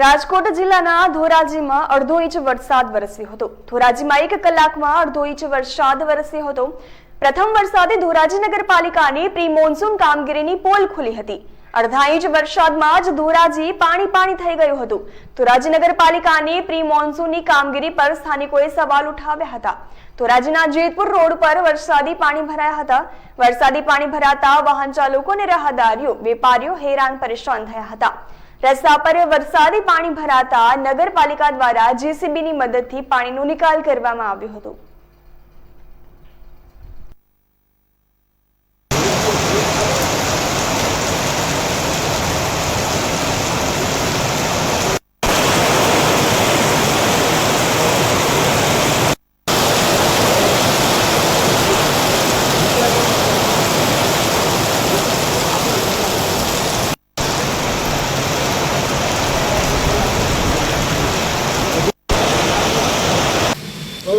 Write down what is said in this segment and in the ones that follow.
રાજકોટ જિલ્લાના ધોરાજીમાં અડધો ઇંચ વરસાદ વરસ્યો હતો. ધોરાજીમાં એક કલાકમાં અડધો ઇંચ વરસાદ વરસ્યો હતો. પ્રથમ વરસાદે ધોરાજી નગરપાલિકાની પ્રી મોન્સૂન કામગીરીની પોલ ખુલી હતી. અડધા ઇંચ વરસાદમાં જ ધોરાજી પાણી પાણી થઈ ગયું હતું. ધોરાજી નગરપાલિકાની પ્રી મોન્સૂનની કામગીરી પર સ્થાનિકોએ સવાલ ઉઠાવ્યા હતા. ધોરાજીના જેતપુર રોડ પર વરસાદી પાણી ભરાયા હતા. વરસાદી પાણી ભરાતા વાહન ચાલકો અને રાહદારીઓ, વેપારીઓ હેરાન પરેશાન થયા હતા. રસ્તા પર વરસાદી પાણી ભરાતા નગરપાલિકા દ્વારા જેસીબીની મદદથી પાણીનો નિકાલ કરવામાં આવ્યો હતો.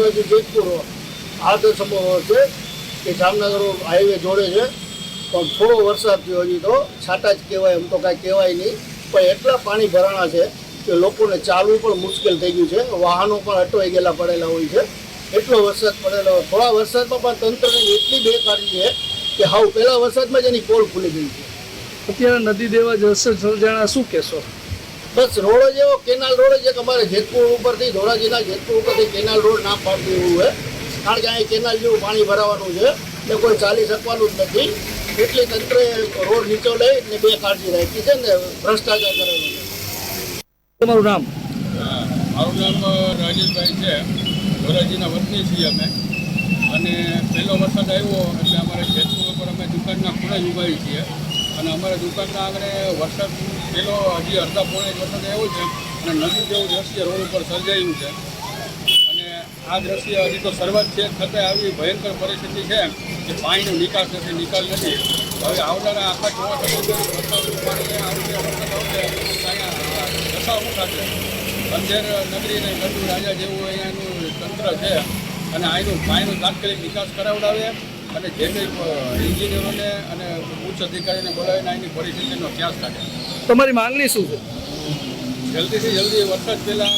હવેથી જેતપુર આ તો સંભવ છે કે જામનગર હાઈવે જોડે છે, પણ થોડો વરસાદ થયો હજી તો, છાટા જ કહેવાય, એમ તો કાંઈ કહેવાય નહીં. પણ એટલા પાણી ભરાણા છે કે લોકોને ચાલવું પણ મુશ્કેલ થઈ ગયું છે. વાહનો પણ અટવાઈ ગયેલા પડેલા હોય છે. એટલો વરસાદ પડેલો. થોડા વરસાદમાં પણ તંત્રની એટલી બેકારી છે કે હાવ પહેલા વરસાદમાં જ એની પોલ ખુલી ગઈ છે. અત્યારે નદી દેવા જશે સર્જાણા શું કહેશો? બસ રોડ જ એવો કેનાલ રોડ જ એક અમારે જેતપુર ઉપરથી ધોરાજીના જેતપુર ઉપરથી કેનાલ રોડ ના પાડતું એવું છે. કારણ કે અહીં કેનાલ જેવું પાણી ભરાવાનું છે. ને કોઈ ચાલી શકવાનું જ નથી. એટલે તંત્રે રોડ નીચો લઈ ને બે કાળજી રાખી છે ને ભ્રષ્ટાચાર કરેલો છે. તમારું નામ? હા, મારું નામ રાજેશભાઈ છે. ધોરાજીના વતની છીએ અમે. અને પહેલો વરસાદ આવ્યો એટલે અમારે જેતપુર ઉપર અમે દુકાનના ખૂણે જ ઊભાઈ છીએ. અને અમારા દુકાનના આગળ વરસાદ પહેલો હજી અડધા પોણે એક વખત એવું છે અને નદી જેવું દ્રશ્ય રોડ ઉપર સર્જાયું છે. અને આ દ્રશ્ય હજી તો શરૂઆત છે. છતાંય આવી ભયંકર પરિસ્થિતિ છે કે પાણીનો નિકાસ નથી નિકાલ નથી. હવે આવનારા આખા ચોમાસા સુધી વરસાદનું પાણી આવશે વરસાદ આવશે. તો અહીંયા દશા શું થશે. અંધેર નગરી અને ગરુ રાજા જેવું અહીંયાનું તંત્ર છે. અને અહીંનું પાણીનો તાત્કાલિક નિકાસ કરાવડાવે. અને જે કંઈ એન્જિનિયરોને અને ઉચ્ચ અધિકારીને બોલાવીને અહીંની પરિસ્થિતિનો ક્યાસ કાઢે તમારી માંગણી શું છે? જલ્દીથી જલ્દી વરસાદ પહેલાં